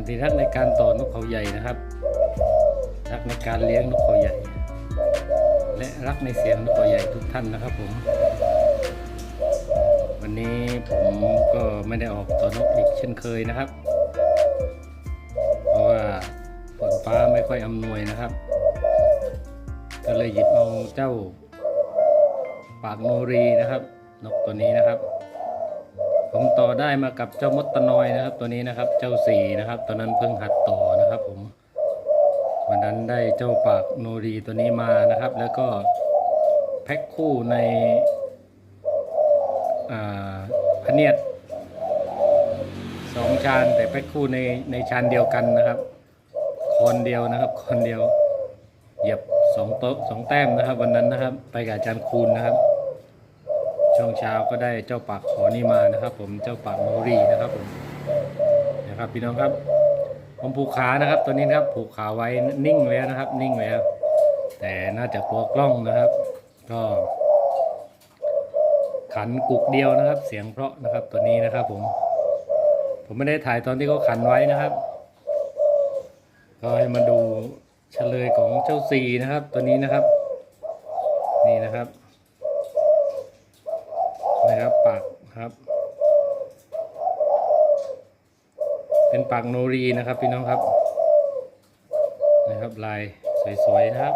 านที่รักในการต่อนกเขาใหญ่นะครับ รักในการเลี้ยงนกเขาใหญ่ และรักในเสียงนกเขาใหญ่ทุกท่านนะครับผม วันนี้ผมก็ไม่ได้ออกต่อนกอีกเช่นเคยนะครับ เพราะว่าฝนฟ้าไม่ค่อยอำนวยนะครับ ก็เลยหยิบเอาเจ้าปากโนรีนะครับ นกตัวนี้นะครับ ผมต่อได้มากับเจ้ามดตะนอยนะครับ ตัวนี้นะครับเจ้าสีนะครับตอนนั้นเพิ่งหัดต่อนะครับผมวันนั้นได้เจ้าปากโนรีตัวนี้มานะครับ แล้วก็แพ็คคู่ในพเนียดสองชานแต่แพ็คคู่ในในชานเดียวกันนะครับคอนเดียวนะครับคอนเดียวเหยียบสองโต๊ะสองแต้มนะครับ วันนั้นนะครับ ไปกับอาจารย์คูณนะครับ ช่วงเช้าก็ได้เจ้าปากขอนี่มานะครับ ผมเจ้าปากโมรีนะครับผมนะครับพี่น้องครับผมผูกขานะครับ ตัวนี้นะครับผูกขาไว้นิ่งแล้วนะครับ นิ่งแล้ว แต่น่าจะกลัวกล้องนะครับ ก็ ขันกุกเดียวนะครับ เสียงเพราะนะครับตัวนี้นะครับ ผม ผมไม่ได้ถ่ายตอนที่เขาขันไว้นะครับก็ให้มาดูเฉลยของเจ้าซีนะครับ ตัวนี้นะครับ นี่นะครับ ปากครับ เป็นปากโนรีนะครับพี่น้องครับนะครับลายสวยๆนะครับ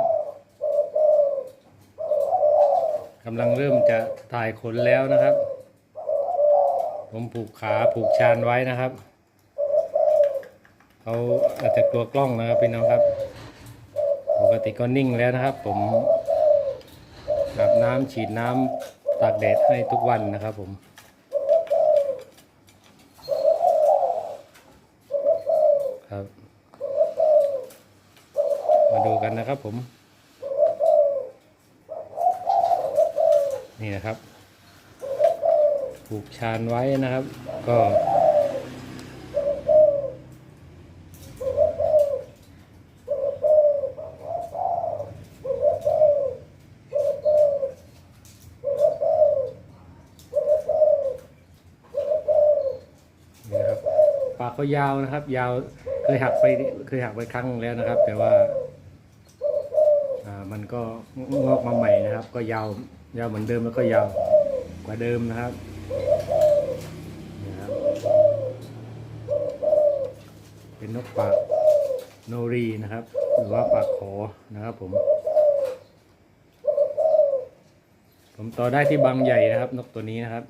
กำลังเริ่มจะถ่ายขนแล้วนะครับ ผมผูกขาผูกชานไว้นะครับเขาอาจจะกลัวกล้องนะครับพี่น้องครับ ปกติก็นิ่งแล้วนะครับ ผมอาบน้ำฉีดน้ำตากแดดให้ทุกวันนะครับผม ครับ มา ดูกันนะครับผม นี่นะครับ ผูกชานไว้นะครับ ก็นี่นะครับปากเขายาวนะครับ ยาวเคยหักไปเคยหักไปครั้งแล้วนะครับ แต่ว่า มันก็งอกมาใหม่นะครับ ก็ยาวยาวเหมือนเดิมแล้วก็ยาวกว่าเดิมนะครับนี่นะครับ เป็นนกปากโนรีนะครับ หรือว่าปากขอนะครับผม ผมต่อได้ที่บางใหญ่นะครับ นกตัวนี้นะครับ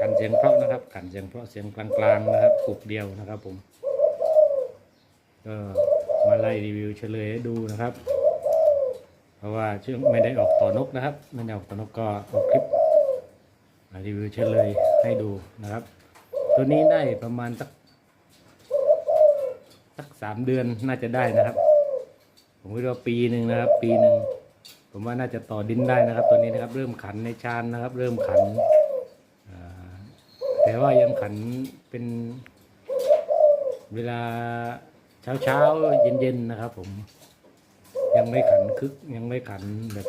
กันเสียงเพราะนะครับกันเสียงเพราะเสียงกลางๆนะครับกลุ่มเดียวนะครับผมก็ มาไล่รีวิวเฉลยให้ดูนะครับ เพราะว่าช่วงไม่ได้ออกต่อนกนะครับ ไม่ได้ออกต่อนกก็เอาคลิปรีวิวเฉลยให้ดูนะครับ ตัวนี้ได้ประมาณสักสักสามเดือนน่าจะได้นะครับ ผมคิดว่าปีหนึ่งนะครับ ปีหนึ่งผมว่าน่าจะต่อดินได้นะครับ ตัวนี้นะครับ เริ่มขันในชานนะครับ เริ่มขันแต่ว่ายังขันเป็นเวลา เช้าเช้าเย็นๆนนะครับ ผม ยังไม่ขันคึกยังไม่ขันแบบ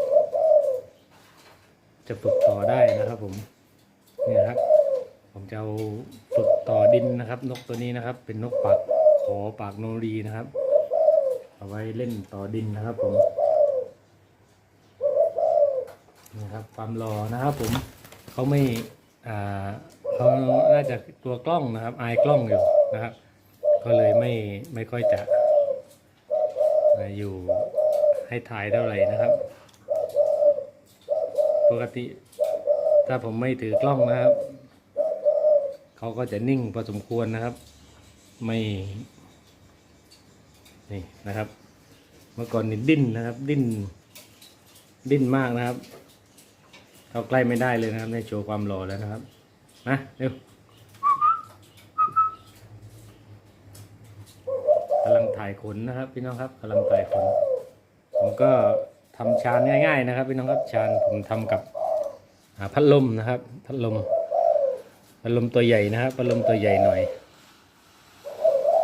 จะฝึกต่อได้นะครับ ผมนี่นะครับ ผมจะเอาฝึกต่อดินนะครับ นกตัวนี้นะครับ เป็นนกปากขอปากโนรีนะครับ เอาไว้เล่นต่อดินนะครับ ผมนี่ครับความรอนะครับผมเขาไม่อ่าเขาน่าจะกลัวกล้องนะครับ อายกล้องอยู่นะครับ ก็เลยไม่ไม่ค่อยจะอยู่ให้ถ่ายเท่าไหร่นะครับ ปกติ ถ้าผมไม่ถือกล้องนะครับ เขาก็จะนิ่งพอสมควรนะครับ ไม่นี่นะครับ เมื่อก่อนนี่ดิ้นนะครับ ดิ้น ดิ้นมากนะครับ เขาใกล้ไม่ได้เลยนะครับในโชว์ความหล่อแล้วนะครับ นะเร็ว กำลังถ่ายขนนะครับ พี่น้องครับกำลังถ่ายขน ผมก็ทำชานง่าย ๆ นะครับ พี่น้องครับชานผมทำกับพัดลมนะครับ พัดลมพัดลมตัวใหญ่นะครับพัดลมตัวใหญ่หน่อย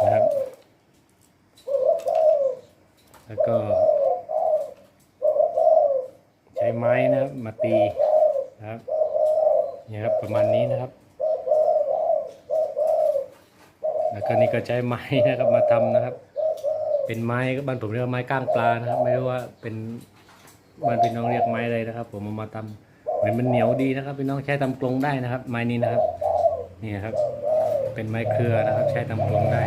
นะครับ แล้วก็ ใช้ไม้นะครับมาตีนะครับนี่ครับประมาณนี้นะครับ แล้ว ก็นี่ก็ใช้ไม้นะครับมาทำนะครับ เป็นไม้ก็บ้านผมเรียกว่าไม้ก้างปลานะครับ ไม่รู้ว่าเป็นบ้านพี่น้องเรียกไม้อะไรนะครับ ผมเอามาทำเหมือนมันเหนียวดีนะครับพี่น้องใช้ทำกรงได้นะครับ ไม้นี้นะครับนี่ครับ เป็นไม้เครือนะครับ ใช้ทำกรงได้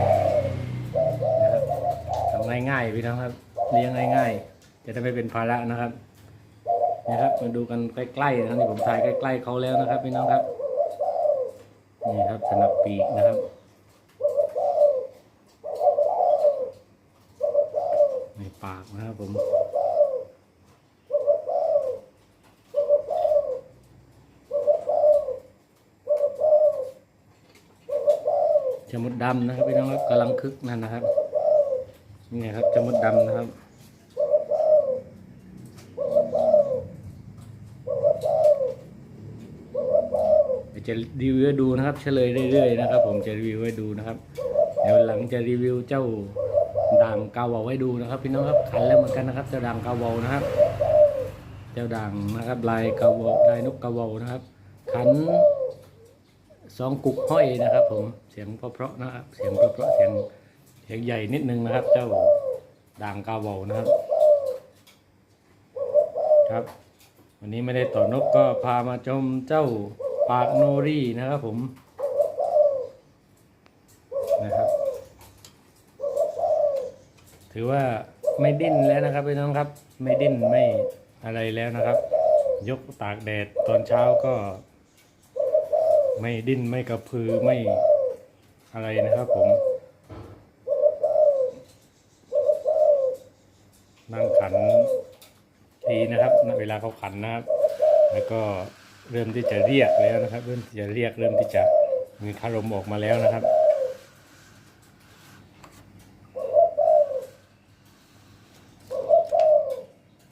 นะครับทำง่ายๆพี่น้องครับ เลี้ยงง่าย ๆ จะได้ไม่เป็นภาระนะครับนะครับมาดูกันใกล้ๆนะครับนี่ผมถ่ายใกล้ ๆเขาแล้วนะครับพี่น้องครับนี่ครับสนับปีกนะครับ ในปาก นะครับผมจมุดดำนะครับพี่น้องครับกำลังคึกนั่นนะครับนี่ครับจมุดดำนะครับจะรีวิวให้ดูนะครับ เฉลยเรื่อยๆนะครับ ผมจะรีวิวให้ดูนะครับ เดี๋ยวหลังจะรีวิวเจ้า ด่างกาวาวให้ดูนะครับ พี่น้องครับขันแล้วเหมือนกันนะครับเจ้าด่างกาวาวนะครับเจ้าด่างนะครับลายกาวาลายนกกาวาวนะครับ ขันสองกุกห้อยนะครับ ผมเสียงเพราะๆนะครับเสียงเพราะๆเสียงเสียงใหญ่นิดนึงนะครับ เจ้าด่างกาวาวนะครับ ครับ วันนี้ไม่ได้ต่อนกก็พามาชมเจ้าปากโนรีนะครับผมนะครับ ถือว่าไม่ดิ้นแล้วนะครับพี่น้องครับ ไม่ดิ้นไม่อะไรแล้วนะครับ ยกตากแดดตอนเช้าก็ ไม่ดิ้นไม่กระพือไม่อะไรนะครับผมนั่งขันดีนะครับณเวลาเขาขันนะครับ แล้วก็เริ่มที่จะเรียกแล้วนะครับ เริ่มที่จะเรียกเริ่มที่จะมีคารมออกมาแล้วนะครับ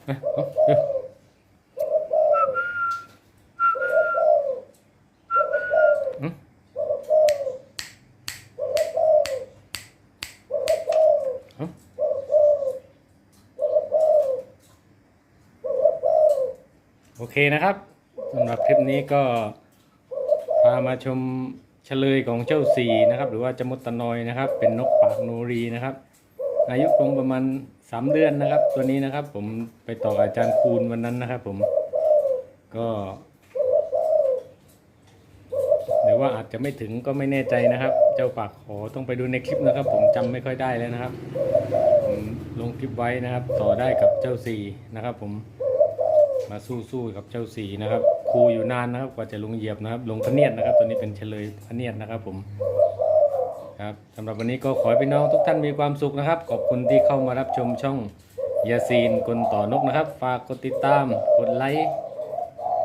เอ้ยเอาเดี๋ยวอืมเอา โอเคนะครับสำหรับคลิปนี้ก็พามาชมเฉลยของเจ้าสีนะครับ หรือว่าจมุตตะนอยนะครับ เป็นนกปากโนรีนะครับ อายุคงประมาณ สามเดือนนะครับ ตัวนี้นะครับ ผมไปต่ออาจารย์คูณวันนั้นนะครับ ผมก็หรือว่าอาจจะไม่ถึงก็ไม่แน่ใจนะครับ เจ้าปากขอต้องไปดูในคลิปนะครับ ผมจำไม่ค่อยได้แล้วนะครับผมลงคลิปไว้นะครับ ต่อได้กับเจ้าสี่นะครับ ผมมาสู้ๆกับเจ้าสี่นะครับครูอยู่นานนะครับ กว่าจะลงเหยียบนะครับ ลงพะเนียดนะครับ ตัวนี้เป็นเฉลยพะเนียดนะครับ ผม ครับสำหรับวันนี้ก็ขอให้พี่น้องทุกท่านมีความสุขนะครับ ขอบคุณที่เข้ามารับชมช่องยาซีนกลต่อนกนะครับ ฝากกดติดตาม กดไลค์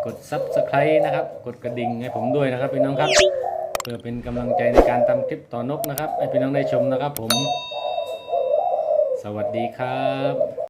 กดซับสไครต์นะครับ กดกระดิ่งให้ผมด้วยนะครับพี่น้องครับ เพื่อเป็นกำลังใจในการทำคลิปต่อนกนะครับ ให้พี่น้องได้ชมนะครับผม สวัสดีครับ